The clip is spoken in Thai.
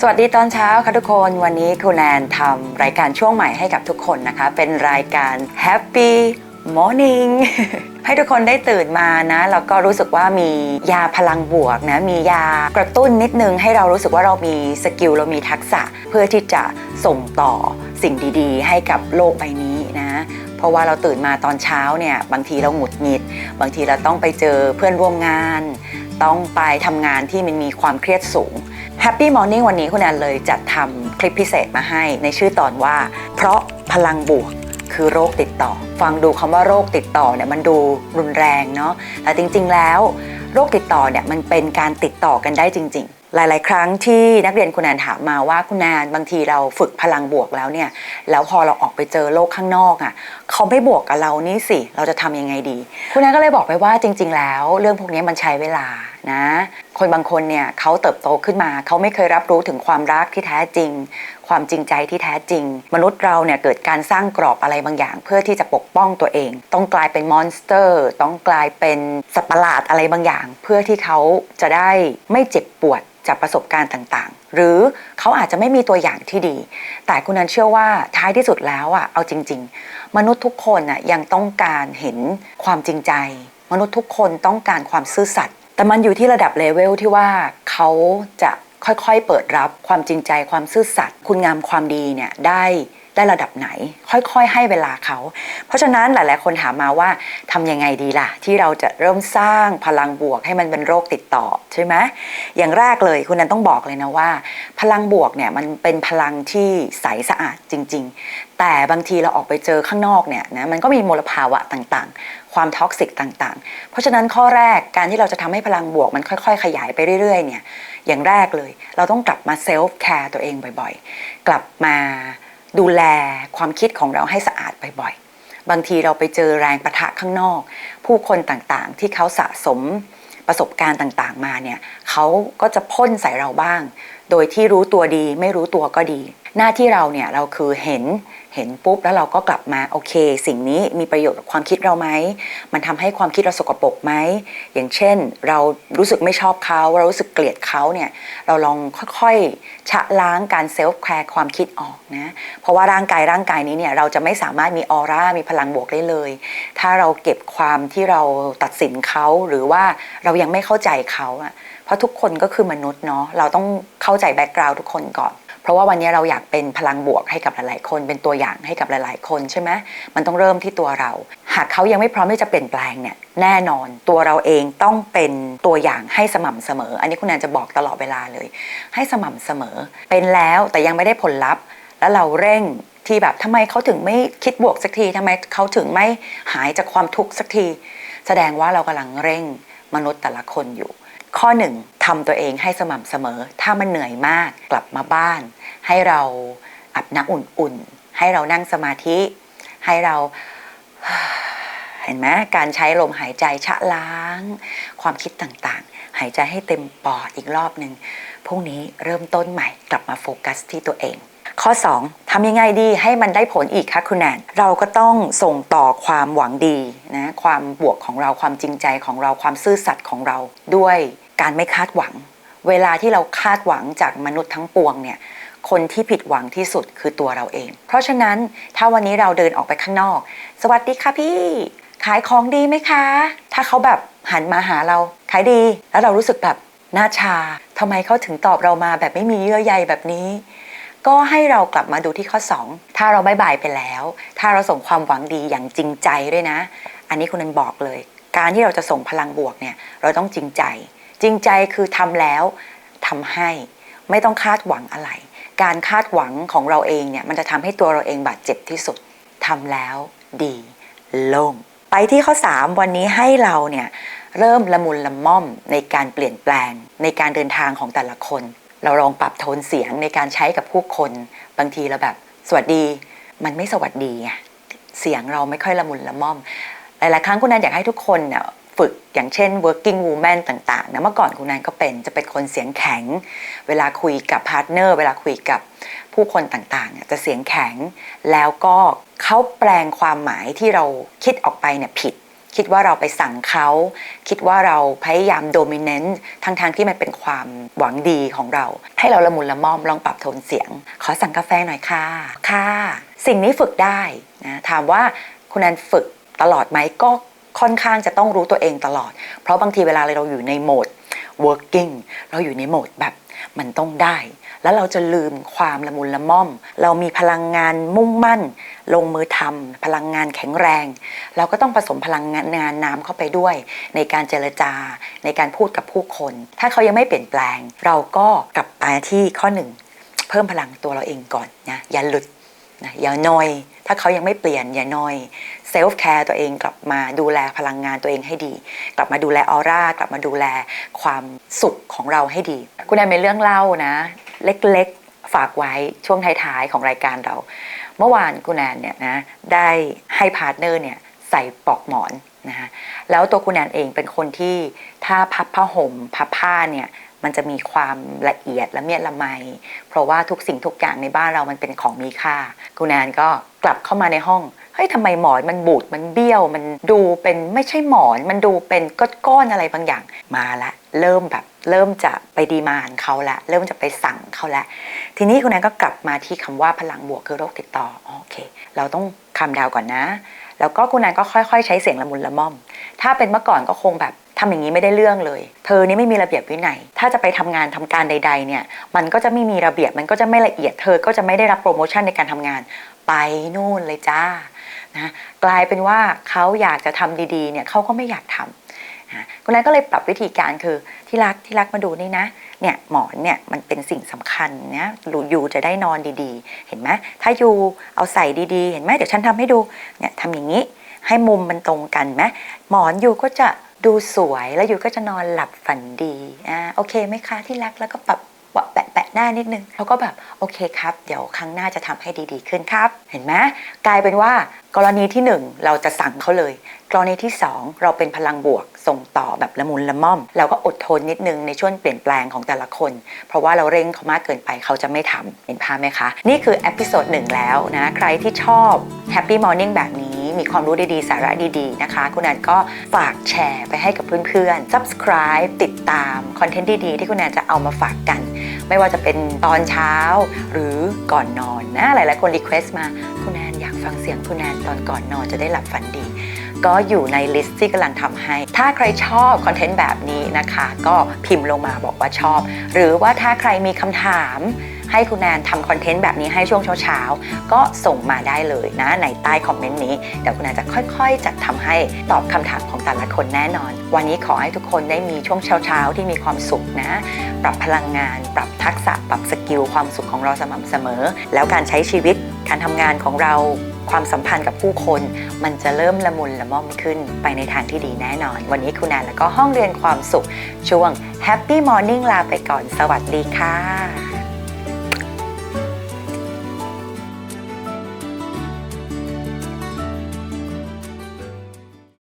สวัสดีตอนเช้าค่ะทุกคนวันนี้คุณแอนทำรายการช่วงใหม่ให้กับทุกคนนะคะ เป็นรายการ Happy Morning ให้ทุกคนได้ตื่นมานะแล้วก็รู้สึกว่ามียาพลังบวกนะมียากระตุ้นนิดนึง ให้เรารู้สึกว่าเรามีสกิลเรามีทักษะ เพื่อที่จะส่งต่อสิ่งดีๆ ให้กับโลกใบนี้นะเพราะว่าเราตื่นมาตอนเช้าเนี่ยบางทีเราหงุดหงิด บางทีเราต้องไปเจอเพื่อนร่วมงาน ต้องไปทำงานที่มันมีความเครียดสูง Happy Morning วันนี้คุณแอนเลยจัดทำคลิปพิเศษมาให้ในชื่อตอนว่า เพราะพลังบวกคือโรคติดต่อ ฟังดูคำว่าโรคติดต่อเนี่ยมันดูรุนแรงเนาะแต่จริง ๆ แล้วโรคติดต่อเนี่ยมันเป็นการติดต่อกันได้จริง ๆ หลาย ๆ ครั้งที่นักเรียนคุณแอนถามมาว่าคุณแอนบางทีเราฝึกพลังบวกแล้วเนี่ยแล้วพอเราออกไปเจอโลกข้างนอกอะ่ะเขาไม่บวกกับเรานี่สิเราจะทำยังไงดี คุณแอนก็เลยบอกไปว่าจริง ๆ แล้ว เรื่องพวกนี้มันใช้เวลานะ คนบางคนเนี่ยเขาเติบโตขึ้นมา เขาไม่เคยรับรู้ถึงความรักที่แท้จริง ความจริงใจที่แท้จริง มนุษย์เราเนี่ยเกิดการสร้างกรอบอะไรบางอย่าง เพื่อที่จะปกป้องตัวเอง ต้องกลายเป็นมอนสเตอร์ ต้องกลายเป็นสัตว์ประหลาดอะไรบางอย่าง เพื่อที่เขาจะได้ไม่เจ็บปวดจากประสบการณ์ต่างๆ หรือเขาอาจจะไม่มีตัวอย่างที่ดี แต่คุณนันเชื่อว่าท้ายที่สุดแล้วอะเอาจริง ๆ มนุษย์ทุกคนอะยังต้องการเห็นความจริงใจ มนุษย์ทุกคนต้องการความซื่อสัตย์ แต่มันอยู่ที่ระดับเลเวลที่ว่าเขาจะค่อยๆ เปิดรับความจริงใจความซื่อสัตย์คุณงามความดีเนี่ยได้ ได้ระดับไหน ค่อยๆ ให้เวลาเขา เพราะฉะนั้นหลายๆ คนถามมาว่าทำยังไงดีล่ะ ที่เราจะเริ่มสร้างพลังบวกให้มันเป็นโรคติดต่อใช่ไหมอย่างแรกเลยคุณนันต้องบอกเลยนะว่า พลังบวกเนี่ยมันเป็นพลังที่ใสสะอาดจริง ๆ แต่บางทีเราออกไปเจอข้างนอกเนี่ยนะมันก็มีมลภาวะต่างๆ ความท็อกซิกต่างๆ เพราะฉะนั้นข้อแรกการที่เราจะทำให้พลังบวกมันค่อย ๆ ขยายไปเรื่อยๆเนี่ยอย่างแรกเลย เราต้องกลับมาเซลฟ์แคร์ตัวเองบ่อยๆ กลับมา ดูแลความคิดของเราให้สะอาดบ่อยๆ บางทีเราไปเจอแรงประทะข้างนอก ผู้คนต่างๆ ที่เขาสะสมประสบการณ์ต่างๆ มาเนี่ยเขาก็จะพ่นใส่เราบ้าง โดยที่รู้ตัวดีไม่รู้ตัวก็ดี หน้าที่เราเนี่ยเราคือเห็นเห็นปุ๊บแล้วเราก็กลับมาโอเค สิ่งนี้มีประโยชน์กับความคิดเราไหมมันทำให้ความคิดเราสกปรกไหมอย่างเช่น เรารู้สึกไม่ชอบเขาเรารู้สึกเกลียดเขาเนี่ยเราลองค่อยๆชะล้างการเซลฟ์แคร์ความคิดออกนะเพราะว่าร่างกายร่างกายนี้เนี่ยเราจะไม่สามารถมีออร่ามีพลังบวกได้เลย ถ้าเราเก็บความที่เราตัดสินเขาหรือว่าเรายังไม่เข้าใจเขาอะเพราะทุกคนก็คือมนุษย์เนาะเราต้องเข้าใจแบ็กกราวด์ทุกคนก่อน เพราะว่าวันนี้เราอยากเป็นพลังบวกให้กับหลายๆ คนเป็นตัวอย่างให้กับหลาย ๆ คนใช่ไหมมันต้องเริ่มที่ตัวเรา หากเขายังไม่พร้อมที่จะเปลี่ยนแปลงเนี่ยแน่นอนตัวเราเองต้องเป็นตัวอย่างให้สม่ำเสมอ อันนี้คุณแอนจะบอกตลอดเวลาเลย ให้สม่ำเสมอ เป็นแล้วแต่ยังไม่ได้ผลลัพธ์ แล้วเราเร่งที่แบบทำไมเขาถึงไม่คิดบวกสักทีทำไมเขาถึงไม่หายจากความทุกข์สักที แสดงว่าเรากำลังเร่งมนุษย์แต่ละคนอยู่ ข้อหนึ่ง ทำตัวเองให้สม่ำเสมอ ถ้ามันเหนื่อยมากกลับมาบ้าน ให้เราอาบน้ำอุ่นๆ ให้เรานั่งสมาธิ ให้เราเห็นไหมการใช้ลมหายใจชะล้าง ความคิดต่างๆ หายใจให้เต็มปอดอีกรอบหนึ่งพรุ่งนี้เริ่มต้นใหม่กลับมาโฟกัสที่ตัวเอง ข้อ 2ทำยังไงดีให้มันได้ผลอีกคะคุณแนนเราก็ต้องส่งต่อความหวังดีนะความบวกของเราความจริงใจของเราความซื่อสัตย์ของเราด้วย การไม่คาดหวัง เวลาที่เราคาดหวังจากมนุษย์ทั้งปวงเนี่ยคนที่ผิดหวังที่สุดคือตัวเราเอง เพราะฉะนั้นถ้าวันนี้เราเดินออกไปข้างนอก สวัสดีค่ะพี่ ขายของดีไหมคะ ถ้าเขาแบบหันมาหาเรา ขายดี แล้วเรารู้สึกแบบหน้าชาทำไมเขาถึงตอบเรามาแบบไม่มีเยื่อใยแบบนี้ ก็ให้เรากลับมาดูที่ข้อ 2 ถ้าเราบายบายไปแล้ว ถ้าเราส่งความหวังดีอย่างจริงใจด้วยนะ อันนี้คุณนันบอกเลย การที่เราจะส่งพลังบวกเนี่ย เราต้องจริงใจ จริงใจคือทำแล้วทำให้ไม่ต้องคาดหวังอะไร การคาดหวังของเราเองเนี่ยมันจะทำให้ตัวเราเองบาดเจ็บที่สุดทำแล้วดี โล่ง ไปที่ข้อ 3 วันนี้ให้เราเนี่ยเริ่มละมุนละม่อมในการเปลี่ยนแปลงในการเดินทางของแต่ละคน เราลองปรับโทนเสียงในการใช้กับผู้คน บางทีเราแบบ สวัสดี มันไม่สวัสดีไงเสียงเราไม่ค่อยละมุนละม่อม หลายๆครั้งคุณแนนอยากให้ทุกคนเนี่ย ฝึกอย่างเช่น working woman ต่างๆนะเมื่อก่อนคุณแนนก็เป็นจะเป็นคนเสียงแข็ง เวลาคุยกับพาร์ทเนอร์เวลาคุยกับผู้คนต่างๆเนี่ยจะเสียงแข็ง แล้วก็เขาแปลงความหมายที่เราคิดออกไปเนี่ยผิด คิดว่าเราไปสั่งเขาคิดว่าเราพยายามโดมิเนนต์ทั้งทางๆที่มันเป็นความหวังดีของเรา ให้เราละมุนละม่อมลองปรับโทนเสียง ขอสั่งกาแฟหน่อยค่ะค่ะ สิ่งนี้ฝึกได้นะถามว่าคุณแอนฝึกตลอดไหมก็ ค่อนข้างจะต้องรู้ตัวเองตลอด เพราะบางทีเวลาเราอยู่ในโหมด working เราอยู่ในโหมดแบบมันต้องได้ แล้วเราจะลืมความละมุนละม่อม เรามีพลังงานมุ่งมั่น ลงมือทำพลังงานแข็งแรง เราก็ต้องผสมพลังงานงานน้ำเข้าไปด้วย ในการเจรจา ในการพูดกับผู้คน ถ้าเขายังไม่เปลี่ยนแปลง เราก็กลับมาที่ข้อหนึ่งเพิ่มพลังตัวเราเองก่อนนะอย่าหลุด นะอย่านอย ถ้าเขายังไม่เปลี่ยนอย่านอยเซลฟ์แคร์ตัวเองกลับมาดูแลพลังงานตัวเองให้ดี กลับมาดูแลออร่ากลับมาดูแลความสุขของเราให้ดี คุณแอนเป็นเรื่องเล่านะ เล็กๆฝากไว้ช่วงท้ายๆของรายการเรา เมื่อวานคุณแอนเนี่ยนะได้ให้พาร์ทเนอร์เนี่ยใส่ปลอกหมอนนะคะแล้วตัวคุณแอนเองเป็นคนที่ถ้าพับผ้าห่มพับผ้าเนี่ย มันจะมีความละเอียดและเมียดละไม เพราะว่าทุกสิ่งทุกอย่างในบ้านเรามันเป็นของมีค่าคุณแอนก็กลับเข้ามาในห้องเฮ้ยทำไมหมอนมันบูดมันเบี้ยว มันดูเป็นไม่ใช่หมอน มันดูเป็นก้อนๆอะไรบางอย่างมาละเริ่มแบบเริ่มจะไปดีมานเขาละ เริ่มจะไปสั่งเขาละ ทีนี้คุณแอนก็กลับมาที่คำว่าพลังบวกคือโรคติดต่อโอเค เราต้องคำดาวก่อนนะ แล้วก็คุณแอนก็ค่อยๆ ใช้เสียงละมุนละม่อม ถ้าเป็นเมื่อก่อนก็คงแบบ ทำอย่างนี้ไม่ได้เรื่องเลย เธอนี่ไม่มีระเบียบวินัย ถ้าจะไปทำงานทำการใด ๆ เนี่ย มันก็จะไม่มีระเบียบ มันก็จะไม่ละเอียด เธอก็จะไม่ได้รับโปรโมชั่นในการทำงาน ไปนู่นเลยจ้า นะ กลายเป็นว่าเขาอยากจะทำดีๆ เนี่ยเขาก็ไม่อยากทำนะคุณนายก็เลยปรับวิธีการคือที่รักที่รักมาดูนี่นะ เนี่ยหมอนเนี่ยมันเป็นสิ่งสำคัญนะรูยูจะได้นอนดีๆ เห็นไหมถ้าอยู่เอาใส่ดีๆ เห็นไหมเดี๋ยวฉันทำให้ดู เนี่ยทำอย่างนี้ให้มุมมันตรงกันไหมหมอนอยู่ก็จะ ดูสวยแล้วอยู่ก็จะนอนหลับฝันดีอ่าโอเคไหมคะที่รักแล้วก็ปรับวะแปะแปะหน้านิดนึงเขาก็แบบโอเคครับ เดี๋ยวครั้งหน้าจะทำให้ดีๆขึ้นครับ เห็นไหมกลายเป็นว่ากรณีที่หนึ่งเราจะสั่งเขาเลย กรณีที่สองเราเป็นพลังบวกส่งต่อแบบละมุนละม่อม เราก็อดทนนิดนึงในช่วงเปลี่ยนแปลงของแต่ละคน เพราะว่าเราเร่งเขามากเกินไปเขาจะไม่ทำเห็นภาพไหมคะ นี่คือเอพิโซดหนึ่งแล้วนะ ใครที่ชอบ Happy Morning แบบนี้ มีความรู้ดีๆ สาระดีๆนะคะ คุณแอนก็ฝากแชร์ไปให้กับเพื่อนๆ subscribe ติดตามคอนเทนต์ดีๆ ที่คุณแอนจะเอามาฝากกัน ไม่ว่าจะเป็นตอนเช้าหรือก่อนนอนนะหลายๆคนรีเควสต์มาคุณแอนอยากฟังเสียงคุณแอนตอนก่อนนอนจะได้หลับฝันดีก็อยู่ในลิสต์ที่กำลังทำให้ ถ้าใครชอบคอนเทนต์แบบนี้นะคะ ก็พิมพ์ลงมาบอกว่าชอบ หรือว่าถ้าใครมีคำถาม ให้คุณแนนทำคอนเทนต์แบบนี้ให้ช่วงเช้าๆ ก็ส่งมาได้เลยนะในใต้คอมเมนต์นี้ เดี๋ยวคุณแนนจะค่อยๆ จัดทำให้ตอบคำถามของแต่ละคนแน่นอน วันนี้ขอให้ทุกคนได้มีช่วงเช้าๆ ที่มีความสุขนะ ปรับพลังงาน ปรับทักษะ ปรับสกิลความสุขของเราสม่ำเสมอ แล้วการใช้ชีวิตการทำงานของเราความสัมพันธ์กับผู้คน มันจะเริ่มละมุนละม่อมขึ้นไปในทางที่ดีแน่นอน วันนี้คุณแนนแล้วก็ห้องเรียนความสุข ช่วง Happy Morning ลาไปก่อน สวัสดีค่ะ